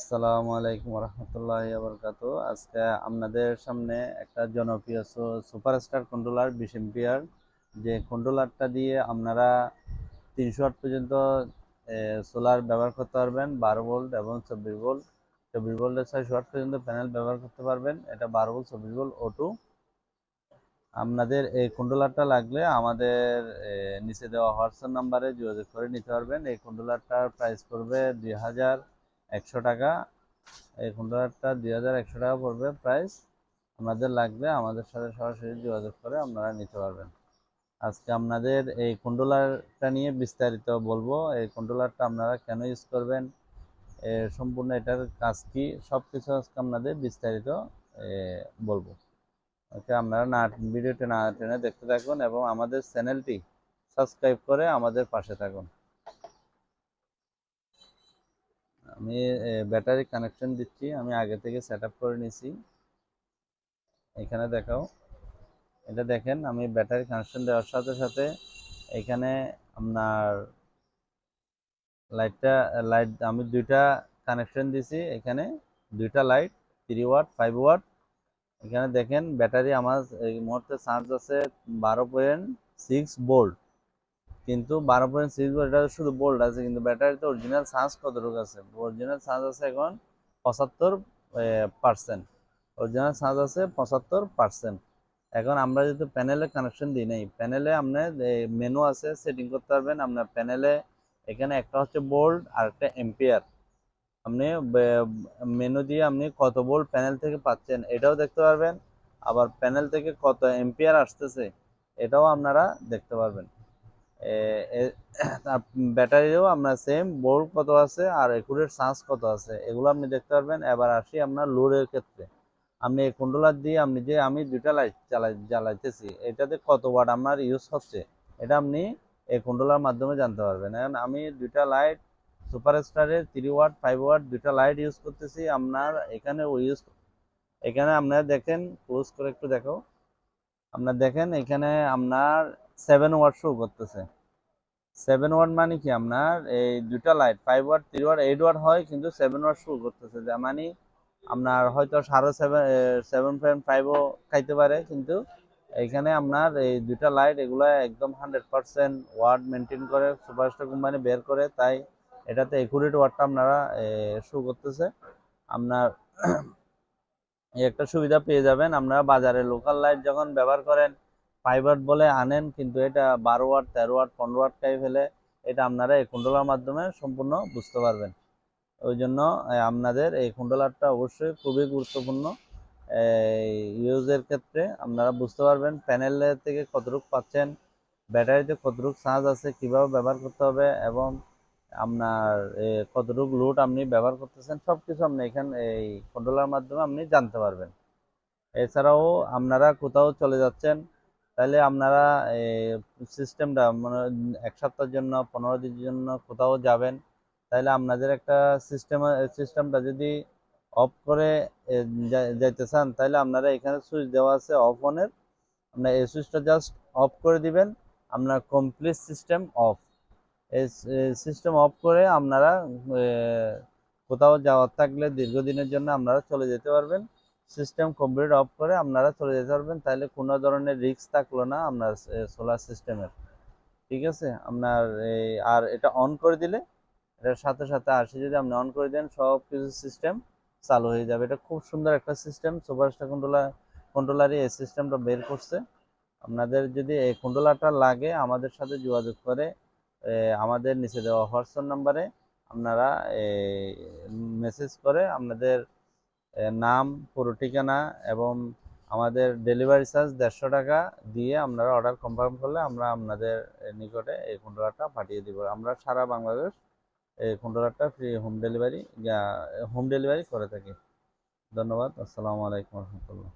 আসসালামু আলাইকুম রহমতুল্লাহ বরকাত। আজকে আপনাদের সামনে একটা জনপ্রিয় সুপারস্টার কন্ট্রোলার বিশ এম্পিয়ার যে কন্ট্রোলারটা দিয়ে আপনারা তিনশো আট পর্যন্ত সোলার ব্যবহার করতে পারবেন, বারো ভোল্ট এবং চব্বিশ ভোল্ট। চব্বিশ ভোল্টের ছয়শো ওয়াট পর্যন্ত প্যানেল ব্যবহার করতে পারবেন। এটা বারো ভোল্ট, চব্বিশ ভোল্ট ওটু আপনাদের এই কন্ট্রোলারটা লাগলে আমাদের নিচে দেওয়া হোয়াটসঅ্যাপ নাম্বারে যোগাযোগ করে নিতে পারবেন। এই কন্ট্রোলারটার প্রাইস পড়বে দুই হাজার একশো টাকা। এই কন্ট্রোলারটা দুই হাজার একশো টাকা পড়বে প্রাইস আপনাদের লাগবে আমাদের সাথে সরাসরি যোগাযোগ করে আপনারা নিতে পারবেন। আজকে আপনাদের এই কন্ট্রোলারটা নিয়ে বিস্তারিত বলব। এই কন্ট্রোলারটা আপনারা কেন ইউজ করবেন? এ, সম্পূর্ণ এটার কাজ কি? সব কিছু আজকে আপনাদের বিস্তারিত বলব। ওকে আপনারা না ভিডিওটি না টেনে দেখতে থাকুন এবং আমাদের চ্যানেলটি সাবস্ক্রাইব করে আমাদের পাশে থাকুন। আমি ব্যাটারি কানেকশন দিচ্ছি। আমি আগে থেকে সেট করে নিয়েছি। এখানে দেখাও। এটা দেখেন, আমি ব্যাটারি কানেকশন দেওয়ার সাথে সাথে এখানে আপনার লাইটটা লাইট আমি দুইটা কানেকশন দিছি এখানে। দুইটা light three watt five watt এখানে দেখেন ব্যাটারি আমার এই মুহূর্তে চার্জ আছে বারো পয়েন্ট সিক্স ভোল্ট কিন্তু বারো পয়েন্ট সিক্স এটা শুধু বোল্ড আছে, কিন্তু ব্যাটারিতে অরিজিনাল চার্জ কতটুকু আছে? অরিজিনাল চার্জ আছে এখন পঁচাত্তর পার্সেন্ট অরিজিনাল চার্জ আছে পঁচাত্তর পার্সেন্ট এখন আমরা যেহেতু প্যানেলে কানেকশন দিই নাই প্যানেলে আপনার মেনু আছে সেটিং করতে পারবেন। আপনার প্যানেলে এখানে একটা হচ্ছে বোল্ড আর একটা এম্পিয়ার আপনি মেনু দিয়ে আপনি কত বোল্ড প্যানেল থেকে পাচ্ছেন, এটাও দেখতে পারবেন। আবার প্যানেল থেকে কত এম্পিয়ার আসতেছে, এটাও আপনারা দেখতে পারবেন। ব্যাটারিও আপনার সেম বোল্ট কত আছে আর একুরেট চার্জ কত আছে, এগুলো আপনি দেখতে পারবেন। এবার আসি আপনার লোডের ক্ষেত্রে। আপনি এই কন্ট্রোলার দিয়ে আপনি যে আমি দুইটা লাইট চালাই, জ্বালাইতেছি, এটাতে কত ওয়াট আপনার ইউজ হচ্ছে, এটা আপনি এই কন্ট্রোলার মাধ্যমে জানতে পারবেন। এখন আমি দুইটা লাইট সুপার স্টারের থ্রি ওয়াট ফাইভ ওয়াট দুইটা লাইট ইউজ করতেছি, আপনার এখানে ও ইউজ এখানে আপনারা দেখেন ক্লোজ করে একটু দেখো আপনার দেখেন এখানে আপনার সেভেন ওয়াট শো করতেছে। সেভেন ওয়াট মানে কি আপনার? এই দুটা light five watt three watt eight watt হয়, কিন্তু সেভেন ওয়াট শো করতেছে। যে মানে আপনার হয়তো সাড়ে সেভেন সেভেন পয়েন্ট ফাইভও খাইতে পারে, কিন্তু এখানে আপনার এই দুটা লাইট এগুলো একদম হান্ড্রেড পার্সেন্ট ওয়ার্ড মেনটেন করে, সুপারস্টার কোম্পানি বের করে, তাই এটাতে একুরেট ওয়ার্ডটা আপনারা শো করতেছে। আপনার একটা সুবিধা পেয়ে যাবেন, আপনারা বাজারে লোকাল লাইট যখন ব্যবহার করেন ওয়াট বলে আনেন, কিন্তু এটা বারো ওয়াট তেরো ওয়াট পনেরো ওয়াট খাই ফেলে, এটা আপনারা এই কুণ্ডলার মাধ্যমে সম্পূর্ণ বুঝতে পারবেন। ওই জন্য আপনাদের এই কন্ট্রোলারটা অবশ্যই খুবই গুরুত্বপূর্ণ। ইউজের ক্ষেত্রে আপনারা বুঝতে পারবেন প্যানেলের থেকে কতটুকু পাচ্ছেন, ব্যাটারিতে কতটুকু চার্জ আছে, কীভাবে ব্যবহার করতে হবে, এবং আপনার কতটুকু লোড আপনি ব্যবহার করতেছেন সব কিছু আপনি এখানে, এই কন্ট্রোলার মাধ্যমে আপনি জানতে পারবেন। এছাড়াও আপনারা কোথাও চলে যাচ্ছেন তাহলে আপনারা সিস্টেমটা মানে এক সপ্তাহের জন্য, পনেরো দিনের জন্য কোথাও যাবেন। তাহলে আপনাদের একটা সিস্টেম সিস্টেমটা যদি অফ করে যাইতে চান, তাহলে আপনারা এখানে সুইচ দেওয়া আছে অফ অনের আপনার এই সুইচটা জাস্ট অফ করে দিবেন, আপনার কমপ্লিট সিস্টেম অফ এই সিস্টেম অফ করে আপনারা কোথাও যাওয়ার থাকলে দীর্ঘদিনের জন্য আপনারা চলে যেতে পারবেন। সিস্টেম কমপ্লিট অফ করে আপনারা চলে যেতে পারবেন। তাহলে কোনো ধরনের রিস্ক থাকল না আপনার সোলার সিস্টেমের ঠিক আছে? আপনার আর এটা অন করে দিলে, এটার সাথে সাথে আসে যদি আপনি অন করে দেন সব কিছু সিস্টেম চালু হয়ে যাবে। এটা খুব সুন্দর একটা সিস্টেম সুপারস্টার কন্ট্রোলার কন্ট্রোলারই এই সিস্টেমটা বের করছে। আপনাদের যদি এই কন্ট্রোলারটা লাগে, আমাদের সাথে যোগাযোগ করে আমাদের নিচে দেওয়া হোয়াটসঅ্যাপ নাম্বারে আপনারা মেসেজ করে আপনাদের নাম, পুরো ঠিকানা এবং আমাদের ডেলিভারি চার্জ দেড়শো টাকা দিয়ে আপনারা অর্ডার কনফার্ম করলে আমরা আপনাদের নিকটে এই কন্ট্রোলারটা পাঠিয়ে দিব। আমরা সারা বাংলাদেশ এই কন্ট্রোলারটা free home delivery home delivery করে থাকি। ধন্যবাদ। আসসালামু আলাইকুম রহমতুল্লাহ।